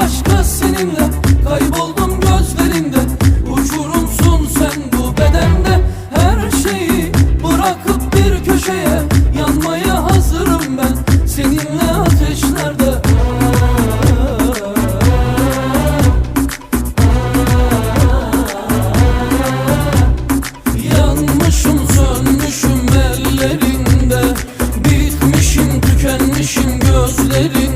aşka seninle Kayboldum gözlerinde. Uçurumsun sen bu bedende Her şeyi bırakıp bir köşeye Yanmaya hazırım ben Seninle ateşlerde. Yanmışım sönmüşüm ellerinde. Bitmişim tükenmişim gözlerim